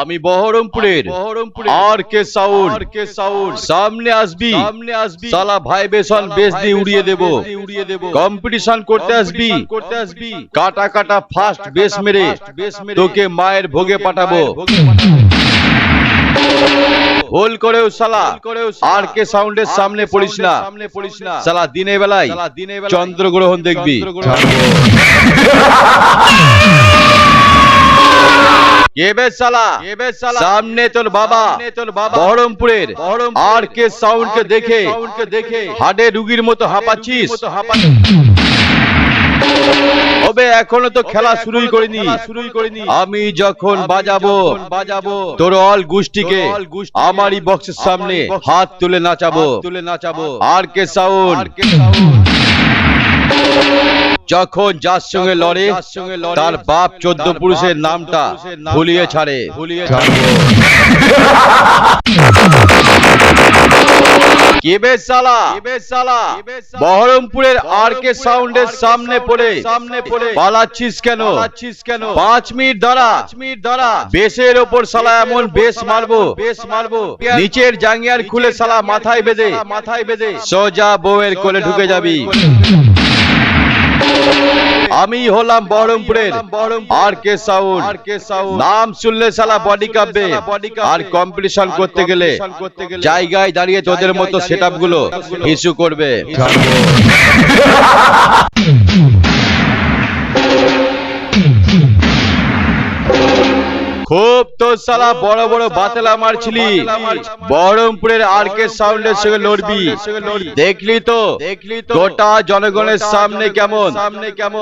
আমি বহরমপুরের আর কে সাউন্ড কে সাউন্ড সামনে আসবি। সামনে আসবি। সালা ভাই বেসন বেশ দিয়ে উড়িয়ে দেব। উড়িয়ে দেব। কম্পিটিশন করতে আসবি। করতে আসবি। কাটা কাটা ফাস্ট বেশ মেরে। তোকে মায়ের ভোগে পাঠাবো। ভুল করেও সালা। আর কে সাউন্ডের সামনে পড়িস না। সামনে পড়িস না। সালা দিনের বেলায় চন্দ্রগ্রহণ দেখবি। সামনে তোর বাবা বহরমপুরের আর কে সাউন্ড কে দেখে দেখে। হাডে রুগীর মতো হাঁপাচ্ছিস। তবে এখনও তো খেলা শুরুই করিনি। শুরুই করিনি। আমি যখন বাজাবো বাজাবো তোর অল গোষ্ঠীকে আমারই বক্সের সামনে হাত তুলে নাচাবো। তুলে নাচাবো। আর কে সাউন্ড যখন যার সঙ্গে লড়ে তার বাপ চোদ্দ পুরুষের নামটা ভুলিয়ে ছাড়ে। ভুলিয়ে বহরমপুরের আর কে সাউন্ডের সামনে পড়ে। সামনে পড়ে। পালাচ্ছিস কেন? পালাচ্ছিস কেন? পাঁচ মিনিট পাঁচ মিনিট দাঁড়া। বেশের ওপর সালা এমন বেশ মারবো। বেশ মারবো। নিচের জাঙ্গিয়ার খুলে সালা মাথায় বেঁধে। মাথায় বেঁধে। সোজা বউয়ের কোলে ঢুকে যাবি। আমি হলাম বহরমপুরের আর কে সাউন্ড নাম শুনলে সালা বডি কাঁপবে। আর কম্পিটিশন করতে গেলে জায়গায় দাঁড়িয়ে তোদের মতো সেটগুলো ইস্যু করবে। সালা কেমন?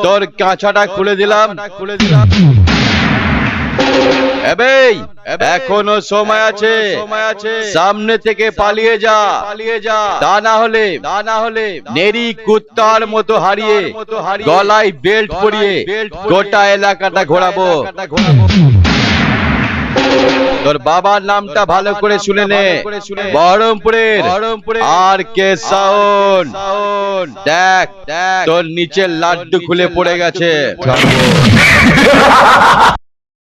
তোর দিলাম। এখনও সময় আছে। সামনে থেকে পালিয়ে যা। পালিয়ে যা তা না হলে তা না হলে নেরি কুত্তার মতো হারিয়ে গলায় বেল্ট পরিয়ে গোটা এলাকাটা ঘোরাবো। তোর বাবার নামটা ভালো করে শুনে নে। বহরমপুরের আর কে সাউন দেখ দেখ। তোর নিচের লাড্ডু খুলে পড়ে গেছে।